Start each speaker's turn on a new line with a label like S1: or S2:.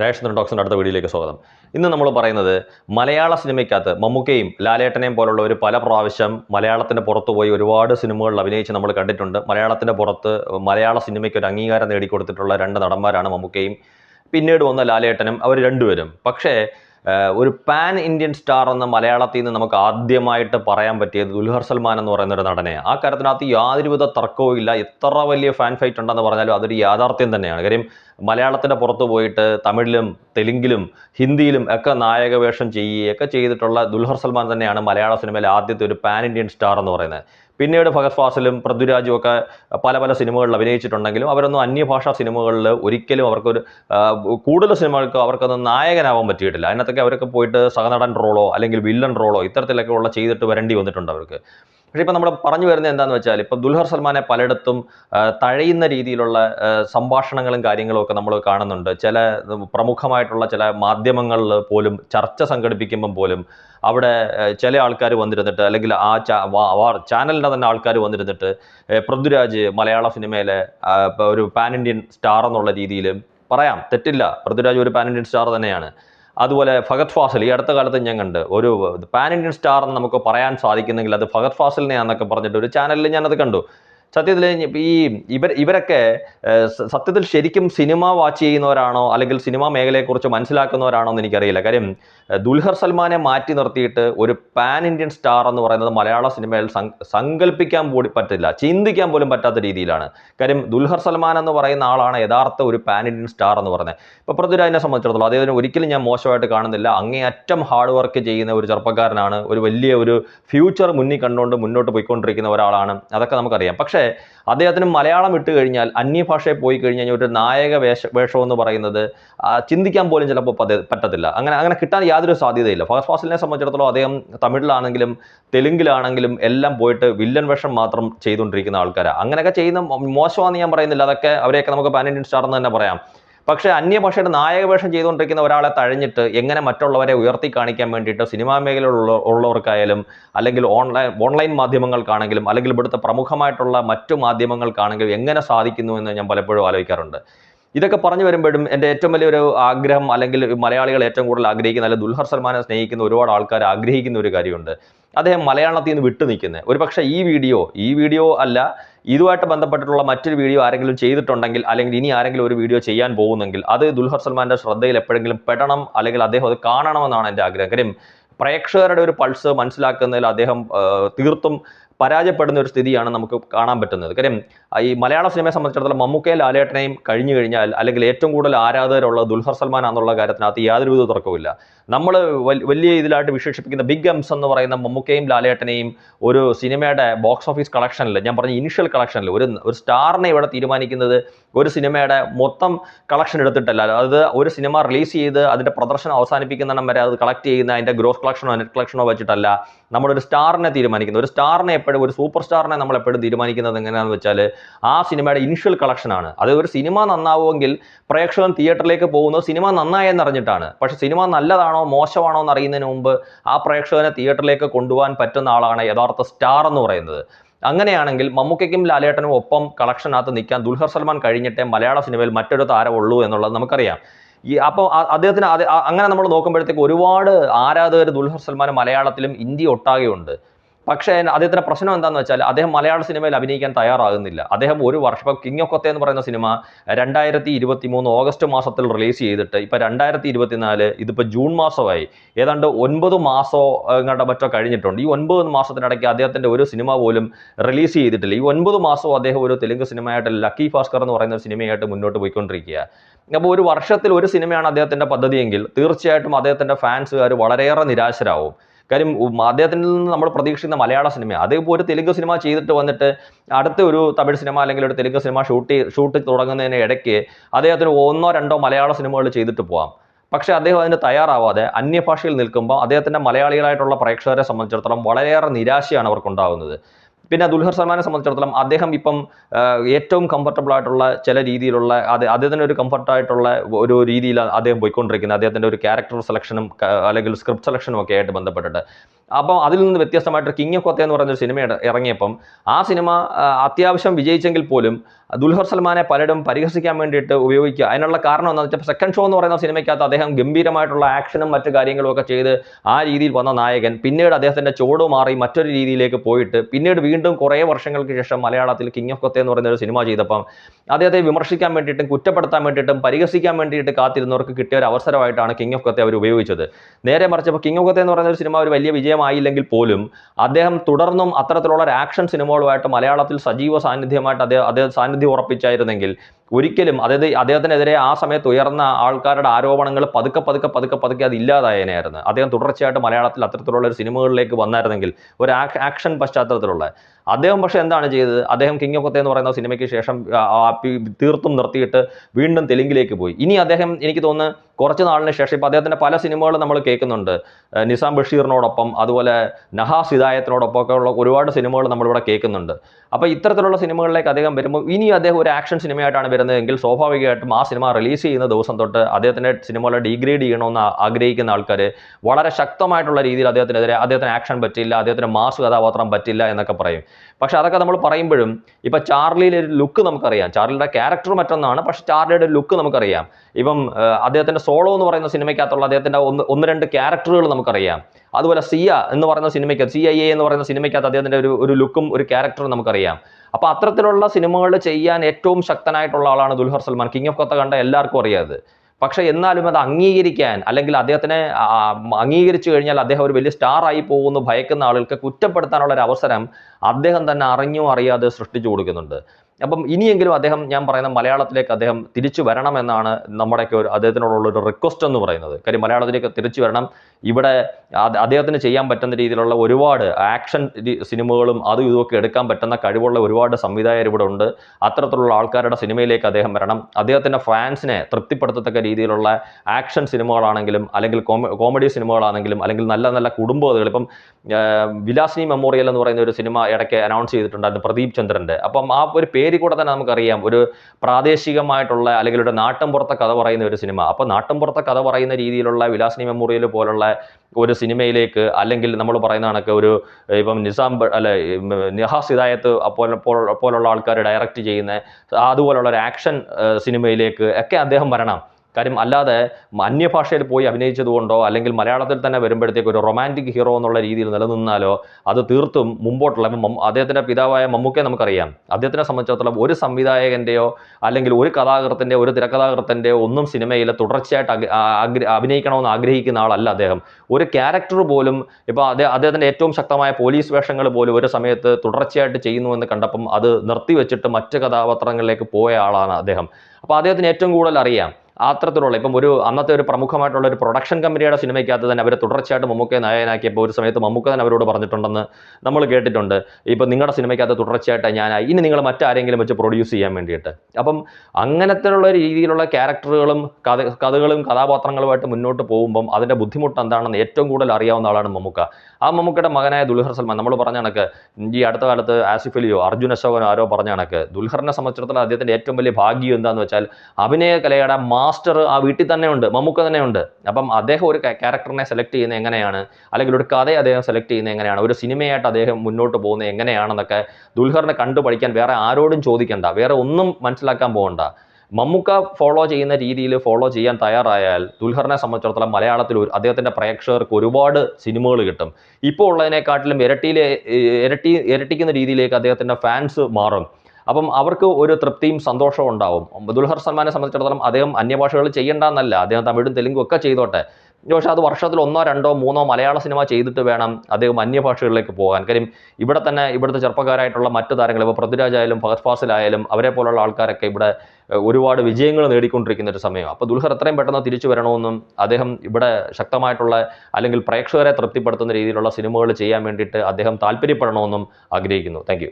S1: രാജേഷ് ടോക്സിന്റെ അടുത്ത വീഡിയോയിലേക്ക് സ്വാഗതം. ഇന്ന് നമ്മൾ പറയുന്നത് മലയാള സിനിമയ്ക്കകത്ത് മമ്മൂക്കയും ലാലേട്ടനെയും പോലുള്ളവർ പല പ്രാവശ്യം മലയാളത്തിന്റെ പുറത്ത് പോയി ഒരുപാട് സിനിമകളിൽ അഭിനയിച്ച് നമ്മൾ കണ്ടിട്ടുണ്ട്. മലയാളത്തിന്റെ പുറത്ത് മലയാള സിനിമയ്ക്ക് ഒരു അംഗീകാരം നേടിക്കൊടുത്തിട്ടുള്ള രണ്ട് നടന്മാരാണ് മമ്മൂക്കയും പിന്നീട് വന്ന ലാലേട്ടനും അവർ രണ്ടുപേരും. പക്ഷേ ഒരു പാൻ ഇന്ത്യൻ സ്റ്റാർ എന്ന മലയാളത്തിൽ നിന്ന് നമുക്ക് ആദ്യമായിട്ട് പറയാൻ പറ്റിയത് ദുൽഹർ സൽമാൻ എന്ന് പറയുന്ന ഒരു നടനെ ആ കാര്യത്തിനകത്ത് യാതൊരുവിധ തർക്കവും ഇല്ല. എത്ര വലിയ ഫാൻ ഫൈറ്റ് ഉണ്ടെന്ന് പറഞ്ഞാലും അതൊരു യാഥാർത്ഥ്യം തന്നെയാണ്. കാര്യം മലയാളത്തിന്റെ പുറത്ത് പോയിട്ട് തമിഴിലും തെലുങ്കിലും ഹിന്ദിയിലും ഒക്കെ നായക വേഷം ചെയ്യുകയൊക്കെ ചെയ്തിട്ടുള്ള ദുൽഹർ സൽമാൻ തന്നെയാണ് മലയാള സിനിമയിലെ ആദ്യത്തെ ഒരു പാൻ ഇന്ത്യൻ സ്റ്റാർ എന്ന് പറയുന്നത്. പിന്നീട് ഭഗത് ഫാസിലും പൃഥ്വിരാജും ഒക്കെ പല പല സിനിമകളിൽ അഭിനയിച്ചിട്ടുണ്ടെങ്കിലും അവരൊന്നും അന്യഭാഷാ സിനിമകളിൽ ഒരിക്കലും അവർക്കൊരു കൂടുതൽ സിനിമകൾക്ക് അവർക്കൊന്നും നായകനാവാൻ പറ്റിയിട്ടില്ല. അതിനകത്തൊക്കെ അവരൊക്കെ പോയിട്ട് സഹനടൻ റോളോ അല്ലെങ്കിൽ വില്ലൻ റോളോ ഇത്തരത്തിലൊക്കെ ഉള്ള ചെയ്തിട്ട് വരേണ്ടി വന്നിട്ടുണ്ട് അവർക്ക്. പക്ഷേ ഇപ്പം നമ്മൾ പറഞ്ഞു വരുന്നത് എന്താണെന്ന് വെച്ചാൽ ഇപ്പം ദുൽഹർ സൽമാനെ പലയിടത്തും തഴയുന്ന രീതിയിലുള്ള സംഭാഷണങ്ങളും കാര്യങ്ങളും ഒക്കെ നമ്മൾ കാണുന്നുണ്ട്. ചില പ്രമുഖമായിട്ടുള്ള ചില മാധ്യമങ്ങളിൽ പോലും ചർച്ച സംഘടിപ്പിക്കുമ്പം പോലും അവിടെ ചില ആൾക്കാർ വന്നിരുന്നിട്ട് അല്ലെങ്കിൽ ആ ചാനലിന്റെ തന്നെ ആൾക്കാർ വന്നിരുന്നിട്ട് പൃഥ്വിരാജ് മലയാള സിനിമയിലെ ഒരു പാൻ ഇന്ത്യൻ സ്റ്റാർ എന്നുള്ള രീതിയിൽ പറയാം. തെറ്റില്ല. പൃഥ്വിരാജ് ഒരു പാൻ ഇന്ത്യൻ സ്റ്റാർ തന്നെയാണ്. അതുപോലെ ഫഹദ് ഫാസിൽ ഈ അടുത്ത കാലത്ത് ഞാൻ കണ്ട് ഒരു പാൻ ഇന്ത്യൻ സ്റ്റാർ എന്ന് നമുക്ക് പറയാൻ സാധിക്കുന്നെങ്കിൽ അത് ഫഹദ് ഫാസിലിനെയാണെന്നൊക്കെ പറഞ്ഞിട്ട് ഒരു ചാനലിൽ ഞാനത് കണ്ടു. സത്യത്തിൽ ഈ ഇവർ ഇവരൊക്കെ സത്യത്തിൽ ശരിക്കും സിനിമ വാച്ച് ചെയ്യുന്നവരാണോ അല്ലെങ്കിൽ സിനിമാ മേഖലയെക്കുറിച്ച് മനസ്സിലാക്കുന്നവരാണോ എന്ന് എനിക്കറിയില്ല. കാര്യം ദുൽഹർ സൽമാനെ മാറ്റി നിർത്തിയിട്ട് ഒരു പാൻ ഇന്ത്യൻ സ്റ്റാർ എന്ന് പറയുന്നത് മലയാള സിനിമയിൽ സങ്ക- സങ്കല്പിക്കാൻ കൂടി പറ്റില്ല. ചിന്തിക്കാൻ പോലും പറ്റാത്ത രീതിയിലാണ്. കാര്യം ദുൽഹർ സൽമാൻ എന്ന് പറയുന്ന ആളാണ് യഥാർത്ഥ ഒരു പാൻ ഇന്ത്യൻ സ്റ്റാർ എന്ന് പറയുന്നത്. ഇപ്പോൾ പൃഥ്വിരാജിനെ സംബന്ധിച്ചിടത്തോളം അദ്ദേഹത്തിന് ഒരിക്കലും ഞാൻ മോശമായിട്ട് കാണുന്നില്ല. അങ്ങേയറ്റം ഹാർഡ് വർക്ക് ചെയ്യുന്ന ഒരു ചെറുപ്പക്കാരനാണ്. ഒരു വലിയ ഒരു ഫ്യൂച്ചർ മുന്നിൽ കണ്ടുകൊണ്ട് മുന്നോട്ട് പോയിക്കൊണ്ടിരിക്കുന്ന ഒരാളാണ്. അതൊക്കെ നമുക്കറിയാം. പക്ഷേ അദ്ദേഹത്തിന് മലയാളം ഇട്ട് കഴിഞ്ഞാൽ അന്യഭാഷയിൽ പോയി കഴിഞ്ഞാൽ ഒരു നായക വേഷ വേഷം എന്ന് പറയുന്നത് ചിന്തിക്കാൻ പോലും ചിലപ്പോൾ പറ്റത്തില്ല. അങ്ങനെ അങ്ങനെ കിട്ടാൻ യാതൊരു സാധ്യതയില്ല. ഫസ്റ്റ് ഫാസിലിനെ സംബന്ധിച്ചിടത്തോളം അദ്ദേഹം തമിഴിലാണെങ്കിലും തെലുങ്കിലാണെങ്കിലും എല്ലാം പോയിട്ട് വില്ലൻ വേഷം മാത്രം ചെയ്തുകൊണ്ടിരിക്കുന്ന ആൾക്കാരാണ് അങ്ങനെയൊക്കെ ചെയ്യുന്ന മോശമാണെന്ന് ഞാൻ പറയുന്നില്ല. അതൊക്കെ അവരെയൊക്കെ നമുക്ക് പാൻ ഇന്ത്യൻ സ്റ്റാർ എന്ന് തന്നെ പറയാം. പക്ഷേ അന്യഭാഷയുടെ നായക വേഷം ചെയ്തുകൊണ്ടിരിക്കുന്ന ഒരാളെ തഴഞ്ഞിട്ട് എങ്ങനെ മറ്റുള്ളവരെ ഉയർത്തി കാണിക്കാൻ വേണ്ടിയിട്ട് സിനിമാ മേഖലയിലുള്ള ഉള്ളവർക്കായാലും അല്ലെങ്കിൽ ഓൺലൈൻ ഓൺലൈൻ മാധ്യമങ്ങൾക്കാണെങ്കിലും അല്ലെങ്കിൽ ഇവിടുത്തെ പ്രമുഖമായിട്ടുള്ള മറ്റു മാധ്യമങ്ങൾക്കാണെങ്കിലും എങ്ങനെ സാധിക്കുന്നു എന്ന് ഞാൻ പലപ്പോഴും ആലോചിക്കാറുണ്ട്. ഇതൊക്കെ പറഞ്ഞു വരുമ്പോഴും എന്റെ ഏറ്റവും വലിയൊരു ആഗ്രഹം അല്ലെങ്കിൽ മലയാളികൾ ഏറ്റവും കൂടുതൽ ആഗ്രഹിക്കുന്ന അല്ലെങ്കിൽ ദുൽഹർ സൽമാനെ സ്നേഹിക്കുന്ന ഒരുപാട് ആൾക്കാർ ആഗ്രഹിക്കുന്ന ഒരു കാര്യമുണ്ട്. അദ്ദേഹം മലയാളത്തിൽ നിന്ന് വിട്ടു നിൽക്കുന്നത് ഒരു പക്ഷേ ഈ വീഡിയോ ഈ വീഡിയോ അല്ല ഇതുമായിട്ട് ബന്ധപ്പെട്ടിട്ടുള്ള മറ്റൊരു വീഡിയോ ആരെങ്കിലും ചെയ്തിട്ടുണ്ടെങ്കിൽ അല്ലെങ്കിൽ ഇനി ആരെങ്കിലും ഒരു വീഡിയോ ചെയ്യാൻ പോകുന്നെങ്കിൽ അത് ദുൽഹർ സൽമാന്റെ ശ്രദ്ധയിൽ എപ്പോഴെങ്കിലും പെടണം അല്ലെങ്കിൽ അദ്ദേഹം അത് കാണണമെന്നാണ് എന്റെ ആഗ്രഹം. കാര്യം പ്രേക്ഷകരുടെ ഒരു പൾസ് മനസ്സിലാക്കുന്നതിൽ അദ്ദേഹം തീർത്തും പരാജയപ്പെടുന്ന ഒരു സ്ഥിതിയാണ് നമുക്ക് കാണാൻ പറ്റുന്നത്. കാര്യം ഈ മലയാള സിനിമയെ സംബന്ധിച്ചിടത്തോളം മമ്മൂക്കയെ ലാലേട്ടനെയും കഴിഞ്ഞു കഴിഞ്ഞാൽ അല്ലെങ്കിൽ ഏറ്റവും കൂടുതൽ ആരാധകരുള്ള ദുൽഹർ സൽമാൻ എന്നുള്ള കാര്യത്തിനകത്ത് യാതൊരുവിധ തർക്കവുമില്ല നമ്മൾ വലിയ ഇതിലായിട്ട് വിശേഷിപ്പിക്കുന്ന ബിഗ് എംസ് എന്ന് പറയുന്ന മമ്മൂക്കയും ലാലേട്ടനെയും ഒരു സിനിമയുടെ ബോക്സ് ഓഫീസ് കളക്ഷനിൽ ഞാൻ പറഞ്ഞ ഇനിഷ്യൽ കളക്ഷനിൽ ഒരു ഒരു സ്റ്റാറിനെ ഇവിടെ തീരുമാനിക്കുന്നത് ഒരു സിനിമയുടെ മൊത്തം കളക്ഷൻ എടുത്തിട്ടല്ല. അത് ഒരു സിനിമ റിലീസ് ചെയ്ത് അതിന്റെ പ്രദർശനം അവസാനിപ്പിക്കുന്നിടം വരെ അത് കളക്ട് ചെയ്യുന്ന അതിന്റെ ഗ്രോസ് കളക്ഷനോ നെറ്റ് കളക്ഷനോ വെച്ചിട്ടല്ല നമ്മളൊരു സ്റ്റാറിനെ തീരുമാനിക്കുന്നത്. ഒരു സ്റ്റാറിനെ എപ്പോഴും ഒരു സൂപ്പർ സ്റ്റാറിനെ നമ്മൾ എപ്പോഴും തീരുമാനിക്കുന്നത് എങ്ങനെയാണെന്ന് വെച്ചാൽ ആ സിനിമയുടെ ഇനിഷ്യൽ കളക്ഷനാണ് അത് ഒരു സിനിമ നന്നാവുമെങ്കിൽ പ്രേക്ഷകൻ തിയേറ്ററിലേക്ക് പോകുന്നത് സിനിമ നന്നായെന്ന് അറിഞ്ഞിട്ടാണ് പക്ഷെ സിനിമ നല്ലതാണോ മോശമാണോ എന്ന് അറിയുന്നതിന് മുമ്പ് ആ പ്രേക്ഷകനെ തിയേറ്ററിലേക്ക് കൊണ്ടുപോകാൻ പറ്റുന്ന ആളാണ് യഥാർത്ഥ സ്റ്റാർ എന്ന് പറയുന്നത്. അങ്ങനെയാണെങ്കിൽ മമ്മൂക്കയ്ക്കും ലാലേട്ടനും ഒപ്പം കളക്ഷനകത്ത് നിൽക്കാൻ ദുൽഹർ സൽമാൻ കഴിഞ്ഞിട്ടേ മലയാള സിനിമയിൽ മറ്റൊരു താരമുള്ളൂ എന്നുള്ളത് നമുക്കറിയാം. ഈ അപ്പോൾ അദ്ദേഹത്തിന് അങ്ങനെ നമ്മൾ നോക്കുമ്പോഴത്തേക്ക് ഒരുപാട് ആരാധകർ ദുൽഹർ സൽമാൻ മലയാളത്തിലും ഇന്ത്യ ഒട്ടാകെയുണ്ട്. പക്ഷേ അദ്ദേഹത്തിന്റെ പ്രശ്നം എന്താണെന്ന് വെച്ചാൽ അദ്ദേഹം മലയാള സിനിമയിൽ അഭിനയിക്കാൻ തയ്യാറാകുന്നില്ല. അദ്ദേഹം ഒരു വർഷം ഇപ്പോൾ കിങ് ഓഫ് കൊത്ത എന്ന് പറയുന്ന സിനിമ രണ്ടായിരത്തി ഇരുപത്തി മൂന്ന് ഓഗസ്റ്റ് മാസത്തിൽ റിലീസ് ചെയ്തിട്ട് ഇപ്പം രണ്ടായിരത്തി ഇരുപത്തിനാല് ഇതിപ്പോൾ ജൂൺ മാസമായി. ഏതാണ്ട് ഒൻപത് മാസമോ എങ്ങാണ്ട് മറ്റോ കഴിഞ്ഞിട്ടുണ്ട്. ഈ ഒൻപത് മാസത്തിനിടയ്ക്ക് അദ്ദേഹത്തിന്റെ ഒരു സിനിമ പോലും റിലീസ് ചെയ്തിട്ടില്ല. ഈ ഒൻപത് മാസവും അദ്ദേഹം ഒരു തെലുങ്ക് സിനിമയായിട്ട് ലക്കി ഭാസ്കർ എന്ന് പറയുന്ന സിനിമയായിട്ട് മുന്നോട്ട് പോയിക്കൊണ്ടിരിക്കുക. അപ്പോൾ ഒരു വർഷത്തിൽ ഒരു സിനിമയാണ് അദ്ദേഹത്തിന്റെ പദ്ധതിയെങ്കിൽ തീർച്ചയായിട്ടും അദ്ദേഹത്തിന്റെ ഫാൻസുകാർ വളരെയേറെ നിരാശരാവും. കാര്യം അദ്ദേഹത്തിൽ നിന്ന് നമ്മൾ പ്രതീക്ഷിക്കുന്ന മലയാള സിനിമ അതേപോലെ ഒരു തെലുങ്ക് സിനിമ ചെയ്തിട്ട് വന്നിട്ട് അടുത്ത ഒരു തമിഴ് സിനിമ അല്ലെങ്കിൽ ഒരു തെലുങ്ക് സിനിമ ഷൂട്ട് ഷൂട്ട് തുടങ്ങുന്നതിന് ഇടയ്ക്ക് അദ്ദേഹത്തിന് ഒന്നോ രണ്ടോ മലയാള സിനിമകൾ ചെയ്തിട്ട് പോവാം. പക്ഷേ അദ്ദേഹം അതിന് തയ്യാറാവാതെ അന്യഭാഷയിൽ നിൽക്കുമ്പോൾ അദ്ദേഹത്തിന്റെ മലയാളികളായിട്ടുള്ള പ്രേക്ഷകരെ സംബന്ധിച്ചിടത്തോളം വളരെയേറെ നിരാശയാണ് അവർക്കുണ്ടാകുന്നത് പിന്നെ ദുൽഹർ സൽമാനെ സംബന്ധിച്ചിടത്തോളം അദ്ദേഹം ഇപ്പം ഏറ്റവും കംഫർട്ടബിൾ ആയിട്ടുള്ള ചില രീതിയിലുള്ള അത് അദ്ദേഹത്തിന് ഒരു കംഫർട്ടായിട്ടുള്ള ഒരു രീതിയിൽ അദ്ദേഹം പോയിക്കൊണ്ടിരിക്കുന്നത്. അദ്ദേഹത്തിന്റെ ഒരു ക്യാരക്ടർ സെലക്ഷനും അല്ലെങ്കിൽ സ്ക്രിപ്റ്റ് സെലക്ഷനും ഒക്കെ ആയിട്ട് ബന്ധപ്പെട്ടിട്ട്. അപ്പോൾ അതിൽ നിന്ന് വ്യത്യസ്തമായിട്ട് കിങ് ഓഫ് കൊത്ത എന്ന് പറയുന്ന ഒരു സിനിമ ഇറ- ഇറങ്ങിയപ്പം ആ സിനിമ അത്യാവശ്യം വിജയിച്ചെങ്കിൽ പോലും ദുൽഹർ സൽമാനെ പലരും പരിഹസിക്കാൻ വേണ്ടിയിട്ട് ഉപയോഗിക്കുക. അതിനുള്ള കാരണം എന്താണെന്ന് വെച്ചാൽ സെക്കൻഡ് ഷോ എന്ന് പറയുന്ന സിനിമയ്ക്കകത്ത് അദ്ദേഹം ഗംഭീരമായിട്ടുള്ള ആക്ഷനും മറ്റു കാര്യങ്ങളും ഒക്കെ ചെയ്ത് ആ രീതിയിൽ വന്ന നായകൻ. പിന്നീട് അദ്ദേഹത്തിന്റെ ചോട് മാറി മറ്റൊരു രീതിയിലേക്ക് പോയിട്ട് പിന്നീട് വീണ്ടും കുറേ വർഷങ്ങൾക്ക് ശേഷം മലയാളത്തിൽ കിങ് ഓഫ് കൊത്ത എന്ന് പറയുന്ന ഒരു സിനിമ ചെയ്തപ്പം അദ്ദേഹത്തെ വിമർശിക്കാൻ വേണ്ടിയിട്ടും കുറ്റപ്പെടുത്താൻ വേണ്ടിയിട്ടും പരിഹസിക്കാൻ വേണ്ടിയിട്ട് കാത്തിരുന്നവർക്ക് കിട്ടിയ ഒരു അവസരമായിട്ടാണ് കിങ് ഓഫ് കൊത്ത അവർ ഉപയോഗിച്ചത്. നേരെ മറിച്ച് ഇപ്പോൾ കിങ് ഓഫ് കൊത്ത എന്ന് പറയുന്ന ഒരു സിനിമ ഒരു വലിയ വിജയമായില്ലെങ്കിൽ പോലും അദ്ദേഹം തുടർന്നും അത്തരത്തിലുള്ള ഒരു ആക്ഷൻ സിനിമകളുമായിട്ട് മലയാളത്തിൽ സജീവ സാന്നിധ്യമായിട്ട് അദ്ദേഹം അദ്ദേഹം സാന്നിധ്യം ഉറപ്പിച്ചായിരുന്നെങ്കിൽ ഒരിക്കലും അതായത് അദ്ദേഹത്തിനെതിരെ ആ സമയത്ത് ഉയർന്ന ആൾക്കാരുടെ ആരോപണങ്ങൾ പതുക്കെ പതുക്കെ പതുക്കെ പതുക്കെ അത് ഇല്ലാതായനായിരുന്നു അദ്ദേഹം തുടർച്ചയായിട്ട് മലയാളത്തിൽ അത്തരത്തിലുള്ള ഒരു സിനിമകളിലേക്ക് വന്നായിരുന്നെങ്കിൽ ഒരു ആക്ഷൻ പശ്ചാത്തലത്തിലുള്ള. അദ്ദേഹം പക്ഷെ എന്താണ് ചെയ്തത്? അദ്ദേഹം കിങ് ഓഫ് എന്ന് പറയുന്ന സിനിമയ്ക്ക് ശേഷം തീർത്തും നിർത്തിയിട്ട് വീണ്ടും തെലുങ്കിലേക്ക് പോയി. ഇനി അദ്ദേഹം എനിക്ക് തോന്നുന്നു കുറച്ച് നാളിന് ശേഷം ഇപ്പോൾ അദ്ദേഹത്തിന്റെ പല സിനിമകളും നമ്മൾ കേൾക്കുന്നുണ്ട്. നിസാം ബഷീറിനോടൊപ്പം അതുപോലെ നഹാസ് ഹിദായത്തിനോടൊപ്പം ഒക്കെ ഉള്ള ഒരുപാട് സിനിമകൾ നമ്മളിവിടെ കേൾക്കുന്നുണ്ട്. അപ്പോൾ ഇത്തരത്തിലുള്ള സിനിമകളിലേക്ക് അദ്ദേഹം വരുമ്പോൾ ഇനി അദ്ദേഹം ഒരു ആക്ഷൻ സിനിമയായിട്ടാണ് വരുന്നതെങ്കിൽ സ്വാഭാവികമായിട്ടും ആ സിനിമ റിലീസ് ചെയ്യുന്ന ദിവസം തൊട്ട് അദ്ദേഹത്തിന്റെ സിനിമകളെ ഡീഗ്രേഡ് ചെയ്യണമെന്ന് ആഗ്രഹിക്കുന്ന ആൾക്കാർ വളരെ ശക്തമായിട്ടുള്ള രീതിയിൽ അദ്ദേഹത്തിനെതിരെ അദ്ദേഹത്തിന് ആക്ഷൻ പറ്റില്ല അദ്ദേഹത്തിന് മാസ് കഥാപാത്രം പറ്റില്ല എന്നൊക്കെ പറയും. പക്ഷെ അതൊക്കെ നമ്മൾ പറയുമ്പോഴും ഇപ്പം ചാർലിയിലെ ഒരു ലുക്ക് നമുക്കറിയാം. ചാർലിയുടെ ക്യാരക്ടർ മറ്റൊന്നാണ് പക്ഷെ ചാർലിയുടെ ലുക്ക് നമുക്കറിയാം. ഇപ്പം അദ്ദേഹത്തിന്റെ സോളോ എന്ന് പറയുന്ന സിനിമയ്ക്കകത്തുള്ള അദ്ദേഹത്തിന്റെ ഒന്ന് ഒന്ന് രണ്ട് ക്യാരക്ടറുകൾ നമുക്കറിയാം. അതുപോലെ സിയ എന്ന് പറയുന്ന സിനിമയ്ക്കകത്ത് സി ഐ എ എന്ന് പറയുന്ന സിനിമയ്ക്കകത്ത് അദ്ദേഹത്തിന്റെ ഒരു ഒരു ലുക്കും ഒരു ക്യാരക്ടറും നമുക്കറിയാം. അപ്പൊ അത്തരത്തിലുള്ള സിനിമകൾ ചെയ്യാൻ ഏറ്റവും ശക്തനായിട്ടുള്ള ആളാണ് ദുൽഹർ സൽമാൻ. കിങ് ഓഫ് കൊത്ത കണ്ട എല്ലാവർക്കും അറിയാത് പക്ഷെ എന്നാലും അത് അംഗീകരിക്കാൻ അല്ലെങ്കിൽ അദ്ദേഹത്തിനെ അംഗീകരിച്ചു കഴിഞ്ഞാൽ അദ്ദേഹം ഒരു വലിയ സ്റ്റാർ ആയി ഭയക്കുന്ന ആളുകൾക്ക് കുറ്റപ്പെടുത്താനുള്ള ഒരു അവസരം അദ്ദേഹം തന്നെ അറിഞ്ഞോ അറിയാതെ സൃഷ്ടിച്ചു കൊടുക്കുന്നുണ്ട്. അപ്പം ഇനിയെങ്കിലും അദ്ദേഹം ഞാൻ പറയുന്ന മലയാളത്തിലേക്ക് അദ്ദേഹം തിരിച്ചു വരണമെന്നാണ് നമ്മുടെയൊക്കെ ഒരു അദ്ദേഹത്തിനോടുള്ള ഒരു റിക്വസ്റ്റ് എന്ന് പറയുന്നത്. കാര്യം മലയാളത്തിലേക്ക് തിരിച്ചു വരണം. ഇവിടെ അദ്ദേഹത്തിന് ചെയ്യാൻ പറ്റുന്ന രീതിയിലുള്ള ഒരുപാട് ആക്ഷൻ സിനിമകളും അതും ഇതുമൊക്കെ എടുക്കാൻ പറ്റുന്ന കഴിവുള്ള ഒരുപാട് സംവിധായകർ ഇവിടെ ഉണ്ട്. അത്തരത്തിലുള്ള ആൾക്കാരുടെ സിനിമയിലേക്ക് അദ്ദേഹം വരണം. അദ്ദേഹത്തിന്റെ ഫാൻസിനെ തൃപ്തിപ്പെടുത്തത്തക്ക രീതിയിലുള്ള ആക്ഷൻ സിനിമകളാണെങ്കിലും അല്ലെങ്കിൽ കോമഡി സിനിമകളാണെങ്കിലും അല്ലെങ്കിൽ നല്ല നല്ല കുടുംബ കഥകൾ ഇപ്പം വിലാസിനി മെമ്മോറിയൽ എന്ന് പറയുന്ന ഒരു സിനിമ ഇടയ്ക്ക് അനൗൺസ് ചെയ്തിട്ടുണ്ടായിരുന്നു പ്രദീപ് ചന്ദ്രന്റെ. അപ്പം ആ ഒരു പേര് കൂടെ തന്നെ നമുക്കറിയാം. ഒരു പ്രാദേശികമായിട്ടുള്ള അല്ലെങ്കിൽ ഒരു നാട്ടിൻപുറത്തെ കഥ പറയുന്ന ഒരു സിനിമ. അപ്പോൾ നാട്ടിൻപുറത്തെ കഥ പറയുന്ന രീതിയിലുള്ള വിലാസിനി മെമ്മോറിയൽ പോലുള്ള ഒരു സിനിമയിലേക്ക് അല്ലെങ്കിൽ നമ്മൾ പറയുന്ന കണക്ക് ഒരു ഇപ്പം നിസാം അല്ലെ നിഹാസ് ഹിദായത്ത് പോലെ പോലുള്ള- പോലുള്ള ആൾക്കാർ ഡയറക്റ്റ് ചെയ്യുന്ന അതുപോലുള്ള ഒരു ആക്ഷൻ സിനിമയിലേക്ക് ഒക്കെ അദ്ദേഹം വരണം. കാര്യം അല്ലാതെ അന്യഭാഷയിൽ പോയി അഭിനയിച്ചതുകൊണ്ടോ അല്ലെങ്കിൽ മലയാളത്തിൽ തന്നെ വരുമ്പോഴത്തേക്ക് ഒരു റൊമാന്റിക് ഹീറോ എന്നുള്ള രീതിയിൽ നിലനിന്നാലോ അത് തീർത്തും മുമ്പോട്ടുള്ള അദ്ദേഹത്തിന്റെ പിതാവായ മമ്മൂക്കെ നമുക്കറിയാം. അദ്ദേഹത്തിനെ സംബന്ധിച്ചിടത്തോളം ഒരു സംവിധായകന്റെയോ അല്ലെങ്കിൽ ഒരു കഥാകൃത്തിന്റെ ഒരു തിരക്കഥാകൃത്തിന്റെയോ ഒന്നും സിനിമയിൽ തുടർച്ചയായിട്ട് അഭിനയിക്കണമെന്ന് ആഗ്രഹിക്കുന്ന ആളല്ല അദ്ദേഹം. ഒരു ക്യാരക്ടർ പോലും ഇപ്പോൾ അദ്ദേഹം അദ്ദേഹത്തിന്റെ ഏറ്റവും ശക്തമായ പോലീസ് വേഷങ്ങൾ പോലും ഒരു സമയത്ത് തുടർച്ചയായിട്ട് ചെയ്യുന്നു എന്ന് കണ്ടപ്പം അത് നിർത്തിവെച്ചിട്ട് മറ്റ് കഥാപാത്രങ്ങളിലേക്ക് പോയ ആളാണ് അദ്ദേഹം. അപ്പോൾ അദ്ദേഹത്തിന് ഏറ്റവും കൂടുതൽ അറിയാം. അത്തരത്തിലുള്ള ഇപ്പം ഒരു അന്നത്തെ ഒരു പ്രമുഖമായിട്ടുള്ള ഒരു പ്രൊഡക്ഷൻ കമ്പനിയുടെ സിനിമയ്ക്കകത്ത് തന്നെ അവരെ തുടർച്ചയായിട്ട് മമ്മൂക്കയെ നായകനാക്കിയപ്പോൾ ഒരു സമയത്ത് മമ്മൂക്ക തന്നെ അവരോട് പറഞ്ഞിട്ടുണ്ടെന്ന് നമ്മൾ കേട്ടിട്ടുണ്ട്. ഇപ്പം നിങ്ങളുടെ സിനിമയ്ക്കകത്ത് തുടർച്ചയായിട്ട് ഞാനായി ഇനി നിങ്ങൾ മറ്റാരെങ്കിലും വെച്ച് പ്രൊഡ്യൂസ് ചെയ്യാൻ വേണ്ടിയിട്ട്. അപ്പം അങ്ങനത്തെയുള്ള രീതിയിലുള്ള ക്യാരക്ടറുകളും കഥ കഥകളും കഥാപാത്രങ്ങളുമായിട്ട് മുന്നോട്ട് പോകുമ്പം അതിന്റെ ബുദ്ധിമുട്ട് എന്താണെന്ന് ഏറ്റവും കൂടുതൽ അറിയാവുന്ന ആളാണ് മമ്മൂക്ക. ആ മമ്മൂക്കയുടെ മകനായ ദുൽഹർ സൽമാൻ നമ്മൾ പറഞ്ഞ കണക്ക് ഈ അടുത്ത കാലത്ത് ആസിഫ് അലിയോ അർജുൻ അശോകനോ ആരോ പറഞ്ഞ കണക്ക് ദുൽഹറിനെ സംബന്ധിച്ചിടത്തോളം അദ്ദേഹത്തിന്റെ ഏറ്റവും വലിയ ഭാഗ്യം എന്താണെന്ന് വെച്ചാൽ അഭിനയ കലയുടെ മാസ്റ്റർ ആ വീട്ടിൽ തന്നെ ഉണ്ട് മമ്മൂക്ക തന്നെ ഉണ്ട്. അപ്പം അദ്ദേഹം ഒരു ക്യാരക്ടറിനെ സെലക്ട് ചെയ്യുന്നത് എങ്ങനെയാണ്? അല്ലെങ്കിൽ ഒരു കഥയെ അദ്ദേഹം സെലക്ട് ചെയ്യുന്നത് എങ്ങനെയാണ്? ഒരു സിനിമയായിട്ട് അദ്ദേഹം മുന്നോട്ട് പോകുന്നത് എങ്ങനെയാണെന്നൊക്കെ ദുൽഹറിനെ കണ്ടു പഠിക്കാൻ വേറെ ആരോടും ചോദിക്കണ്ട വേറെ ഒന്നും മനസ്സിലാക്കാൻ പോകണ്ട. മമ്മൂക്ക ഫോളോ ചെയ്യുന്ന രീതിയിൽ ഫോളോ ചെയ്യാൻ തയ്യാറായാൽ ദുൽഹറിനെ സംബന്ധിച്ചിടത്തോളം മലയാളത്തിൽ ഒരു അദ്ദേഹത്തിന്റെ പ്രേക്ഷകർക്ക് ഒരുപാട് സിനിമകൾ കിട്ടും. ഇപ്പോൾ ഉള്ളതിനെക്കാട്ടിലും ഇരട്ടിയിലെ ഇരട്ടി ഇരട്ടിക്കുന്ന രീതിയിലേക്ക് അദ്ദേഹത്തിന്റെ ഫാൻസ് മാറും. അപ്പം അവർക്ക് ഒരു തൃപ്തിയും സന്തോഷവും ഉണ്ടാവും. ദുൽഹർ സൽമാനെ സംബന്ധിച്ചിടത്തോളം അദ്ദേഹം അന്യഭാഷകൾ ചെയ്യേണ്ടെന്നല്ല അദ്ദേഹം തമിഴും തെലുങ്കും ഒക്കെ ചെയ്തോട്ടെ. പക്ഷേ അത് വർഷത്തിൽ ഒന്നോ രണ്ടോ മൂന്നോ മലയാള സിനിമ ചെയ്തിട്ട് വേണം അദ്ദേഹം അന്യഭാഷകളിലേക്ക് പോകാൻ. കാര്യം ഇവിടെ തന്നെ ഇവിടുത്തെ ചെറുപ്പക്കാരായിട്ടുള്ള മറ്റു താരങ്ങൾ ഇപ്പോൾ പൃഥ്വിരാജ് ആയാലും ഫഹദ് ഫാസിലായാലും അവരെ പോലുള്ള ആൾക്കാരൊക്കെ ഇവിടെ ഒരുപാട് വിജയങ്ങൾ നേടിക്കൊണ്ടിരിക്കുന്ന ഒരു സമയം. അപ്പോൾ ദുൽഹർ എത്രയും പെട്ടെന്ന് തിരിച്ചു വരണമെന്നും അദ്ദേഹം ഇവിടെ ശക്തമായിട്ടുള്ള അല്ലെങ്കിൽ പ്രേക്ഷകരെ തൃപ്തിപ്പെടുത്തുന്ന രീതിയിലുള്ള സിനിമകൾ ചെയ്യാൻ വേണ്ടിയിട്ട് അദ്ദേഹം താല്പര്യപ്പെടണമെന്നും ആഗ്രഹിക്കുന്നു. താങ്ക്